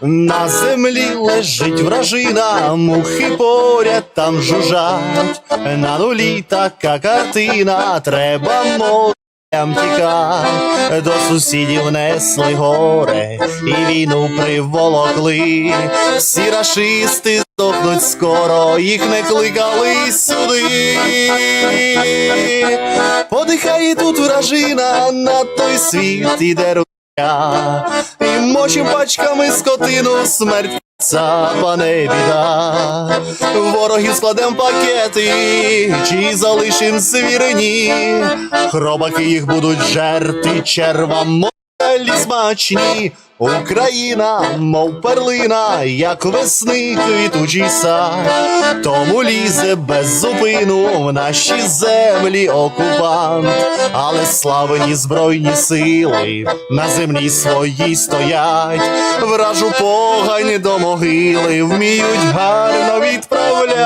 На землі лежить вражина, мухи поряд там жужжать. На нулі така картина, треба морям тікать. До сусідів несли горе і війну приволокли. Всі рашисти здохнуть скоро, їх не кликали сюди. Подихає тут вражина, на той світ іде рука. І мочим пачками скотину смерть цапа не біда. Ворогів складем пакети, чи залишим звірені. Хробаки їх будуть жерти, черва моделі смачні. Україна, мов перлина, як весни квітучий сад, тому лізе без зупину в наші землі окупант, але славені збройні сили на землі своїй стоять, вражу погань до могили вміють гарно відправлять.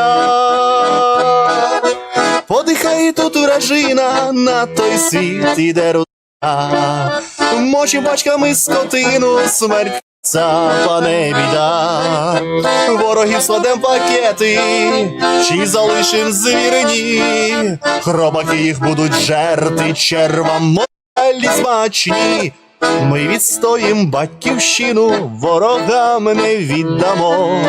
Подихає тут вражина, на той світ іде рука. Мочим пачками скотину, смерть цапа не біда. Ворогів складем пакети, чи залишим звірені. Хробаки їх будуть жерти, черва моделі смачні. Ми відстоїм батьківщину, ворогам не віддамо,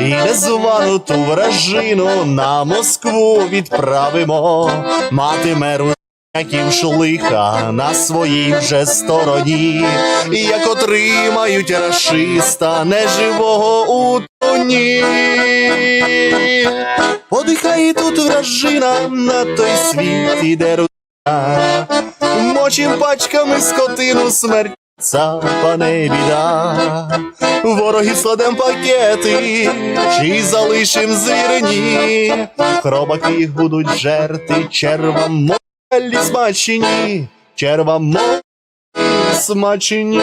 і незвану ту вражину на Москву відправимо, мати меру яків шлиха на своїй вже стороні, як отримають рашиста неживого у тоні. Подихає тут вражина, на той світ іде рука, мочим пачками скотину смерть. Цапане біда, ворогів складем пакети, чи залишим звірені, хробаки будуть жерти, черва Лі смачні, черва мо смачні.